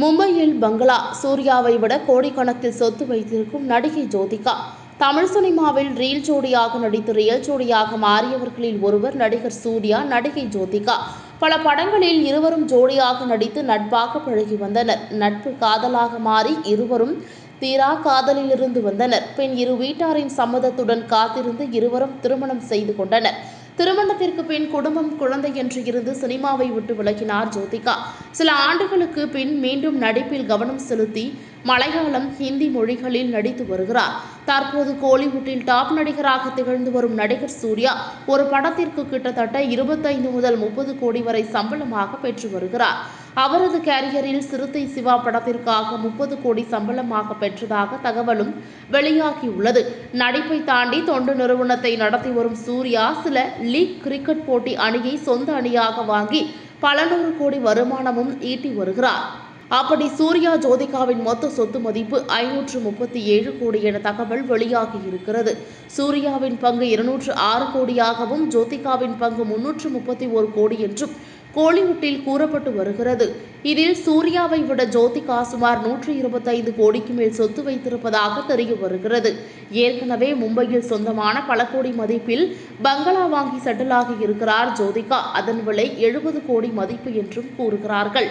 மும்பையில் பங்களா சூர்யாவை விட கோடிக்கணக்கில் சொத்து வைத்திருக்கும் நடிகை ஜோதிகா. தமிழ் சினிமாவில் ரீல் ஜோடியாக நடித்து ரியல் ஜோடியாக மாறியவர்களில் ஒருவர் நடிகர் சூர்யா நடிகை ஜோதிகா. பல படங்களில் இருவரும் ஜோடியாக நடித்து நட்பாக பழகி வந்தனர். நட்பு காதலாக மாறி இருவரும் தீரா காதலிலிருந்து வந்தனர். பின் இரு வீட்டாரின் சம்மதத்துடன் காத்திருந்து இருவரும் திருமணம் செய்து கொண்டனர். திருமணத்திற்கு பின் குடும்பம் குழந்தை என்று இருந்து சினிமாவை விட்டு விலகினார் ஜோதிகா. சில ஆண்டுகளுக்கு பின் மீண்டும் நடிப்பில் கவனம் செலுத்தி மலையாளம் ஹிந்தி மொழிகளில் நடித்து வருகிறார். தற்போது கோலிவுட்டில் டாப் நடிகராக திகழ்ந்து வரும் நடிகர் சூர்யா ஒரு படத்திற்கு கிட்டத்தட்ட இருபத்தைந்து முதல் முப்பது கோடி வரை சம்பளமாக பெற்று வருகிறார். அவரது கேரியரில் சிறுத்தை சிவா படத்திற்காக முப்பது கோடி சம்பளமாக பெற்றதாக தகவலும் வெளியாகியுள்ளது. நடிப்பை தாண்டி தொண்டு நிறுவனத்தை நடத்தி வரும் சூர்யா சில லீக் கிரிக்கெட் போட்டி அணியை சொந்த அணியாக வாங்கி பல நூறு கோடி வருமானமும் ஈட்டி வருகிறார். அப்படி சூர்யா ஜோதிகாவின் மொத்த சொத்து மதிப்பு ஐநூற்று முப்பத்தி ஏழு கோடி என தகவல் வெளியாகி இருக்கிறது. சூர்யாவின் பங்கு இருநூற்று ஆறு கோடியாகவும் ஜோதிகாவின் பங்கு முன்னூற்று முப்பத்தி ஒரு கோடி என்றும் கோலிவுட்டில் கூறப்பட்டு வருகிறது. இதில் சூர்யாவை விட ஜோதிகா சுமார் நூற்றி இருபத்தைந்து கோடிக்கு மேல் சொத்து வைத்திருப்பதாக தெரிய வருகிறது. ஏற்கனவே மும்பையில் சொந்தமான பல கோடி மதிப்பில் பங்களா வாங்கி செட்டிலாகி இருக்கிறார் ஜோதிகா. அதன் விலை எழுபது கோடி மதிப்பு என்றும் கூறுகிறார்கள்.